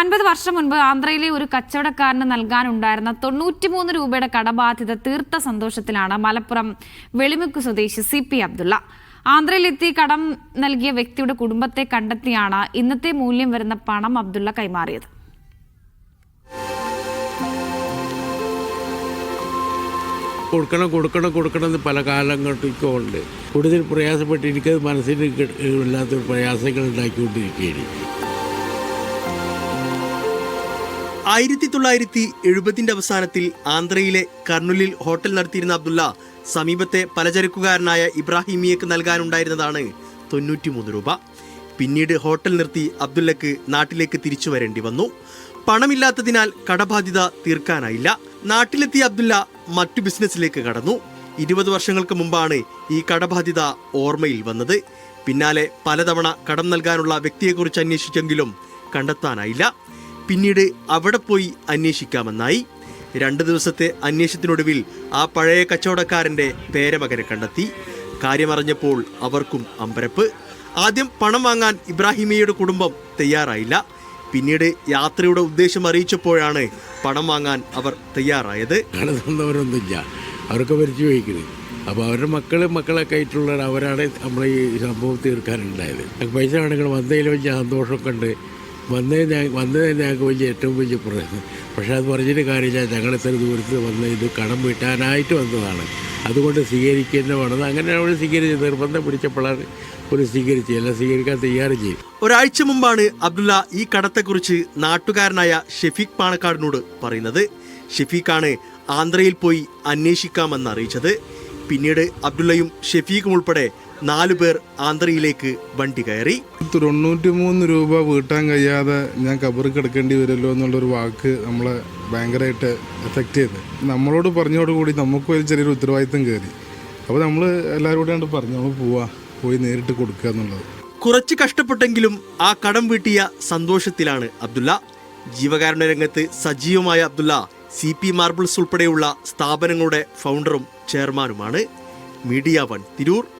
അൻപത് വർഷം മുൻപ് ആന്ധ്രയിലെ ഒരു കച്ചവടക്കാരന് നൽകാനുണ്ടായിരുന്ന തൊണ്ണൂറ്റിമൂന്ന് രൂപയുടെ കടബാധ്യത തീർത്ത സന്തോഷത്തിലാണ് മലപ്പുറം വെളിമുക്ക് സ്വദേശി സി പി അബ്ദുള്ള. ആന്ധ്രയിലെത്തി കടം നൽകിയ വ്യക്തിയുടെ കുടുംബത്തെ കണ്ടെത്തിയാണ് ഇന്നത്തെ മൂല്യം വരുന്ന പണം അബ്ദുള്ള കൈമാറിയത്. കൊടുക്കണം കൊടുക്കണം കൊടുക്കണം എന്ന് പല കാലങ്ങൾക്കും ഉണ്ട് കൂടുതൽ പ്രയാസപ്പെട്ടിരിക്കുന്നത് മനസ്സിന് ഇല്ലാത്തൊരു പ്രയാസങ്ങൾ ഉണ്ടാക്കിക്കൊണ്ടിരിക്കുകയാണ്. ആയിരത്തി തൊള്ളായിരത്തി എഴുപതിന്റെ അവസാനത്തിൽ ആന്ധ്രയിലെ കർണൂലിൽ ഹോട്ടൽ നടത്തിയിരുന്ന അബ്ദുള്ള സമീപത്തെ പലചരക്കുകാരനായ ഇബ്രാഹിമിയക്ക് നൽകാനുണ്ടായിരുന്നതാണ് തൊണ്ണൂറ്റിമൂന്ന് രൂപ. പിന്നീട് ഹോട്ടൽ നിർത്തി അബ്ദുള്ളക്ക് നാട്ടിലേക്ക് തിരിച്ചു വരേണ്ടി വന്നു. പണമില്ലാത്തതിനാൽ കടബാധ്യത തീർക്കാനായില്ല. നാട്ടിലെത്തിയ അബ്ദുള്ള മറ്റു ബിസിനസ്സിലേക്ക് കടന്നു. ഇരുപത് വർഷങ്ങൾക്ക് മുമ്പാണ് ഈ കടബാധ്യത ഓർമ്മയിൽ വന്നത്. പിന്നാലെ പലതവണ കടം നൽകാനുള്ള വ്യക്തിയെക്കുറിച്ച് അന്വേഷിച്ചെങ്കിലും കണ്ടെത്താനായില്ല. പിന്നീട് അവിടെ പോയി അന്വേഷിക്കാമെന്നായി. രണ്ട് ദിവസത്തെ അന്വേഷണത്തിനൊടുവിൽ ആ പഴയ കച്ചവടക്കാരന്റെ പേരമകനെ കണ്ടെത്തി. കാര്യമറിഞ്ഞപ്പോൾ അവർക്കും അമ്പരപ്പ്. ആദ്യം പണം വാങ്ങാൻ ഇബ്രാഹിമിയയുടെ കുടുംബം തയ്യാറായില്ല. പിന്നീട് യാത്രയുടെ ഉദ്ദേശം അറിയിച്ചപ്പോഴാണ് പണം വാങ്ങാൻ അവർ തയ്യാറായത്. തന്നവരൊന്നുമില്ല അവർക്ക് മരിച്ചു പോയിക്കുന്നത് അപ്പോൾ അവരുടെ മക്കൾ മക്കളൊക്കെ ആയിട്ടുള്ള അവരാണ് നമ്മൾ ഈ സംഭവം തീർക്കാനുണ്ടായത്. പൈസ വേണമെങ്കിൽ വന്നതിൽ വലിയ സന്തോഷമൊക്കെ ഉണ്ട്. വന്നതിന് ഞങ്ങ- വന്നതിന് ഞങ്ങൾക്ക് വലിയ ഏറ്റവും വലിയ പ്രശ്നം. പക്ഷേ അത് പറഞ്ഞിട്ട് കാര്യമില്ല. ഞങ്ങൾ ഇത്ര ദൂരത്ത് വന്ന് ഇത് കടം വീട്ടാനായിട്ട് വന്നതാണ്. അതുകൊണ്ട് സ്വീകരിക്കുന്ന വേണം അങ്ങനെ അവർ സ്വീകരിച്ച് നിർബന്ധം പിടിച്ചപ്പോഴാണ് ഒരു സ്വീകരിച്ച് എല്ലാം സ്വീകരിക്കാൻ തയ്യാറ് ചെയ്യും. ഒരാഴ്ച മുമ്പാണ് അബ്ദുള്ള ഈ കടത്തെക്കുറിച്ച് നാട്ടുകാരനായ ഷെഫീഖ് പാണക്കാടിനോട് പറയുന്നത്. ഷെഫീഖാണ് ആന്ധ്രയിൽ പോയി അന്വേഷിക്കാമെന്ന് അറിയിച്ചത്. പിന്നീട് അബ്ദുള്ളയും ഷെഫീഖും ഉൾപ്പെടെ നാലു പേർ ആന്ധ്രയിലേക്ക് വണ്ടി കയറി. തൊണ്ണൂറ്റി മൂന്ന് രൂപ വീട്ടാൻ കഴിയാതെ ഞാൻ കബറ് കിടക്കേണ്ടി വരുമല്ലോ എന്നുള്ളൊരു വാക്ക് നമ്മളെ ഭയങ്കരമായിട്ട് എഫക്റ്റ് ചെയ്ത്. നമ്മളോട് പറഞ്ഞോടുകൂടി നമുക്കും ഒരു ചെറിയൊരു ഉത്തരവാദിത്തം കയറി. അപ്പോൾ നമ്മൾ എല്ലാവരും കൂടെ കണ്ട് പറഞ്ഞു നമ്മൾ പോവാ പോയി നേരിട്ട് കൊടുക്കുക എന്നുള്ളത്. കുറച്ച് കഷ്ടപ്പെട്ടെങ്കിലും ആ കടം വീട്ടിയ സന്തോഷത്തിലാണ് അബ്ദുള്ള. ജീവകാരുണ്യ രംഗത്ത് സജീവമായ അബ്ദുള്ള സി പി മാർബിൾസ് ഉൾപ്പെടെയുള്ള സ്ഥാപനങ്ങളുടെ ഫൗണ്ടറും ചെയർമാനുമാണ് മീഡിയ വൺ തിരൂർ.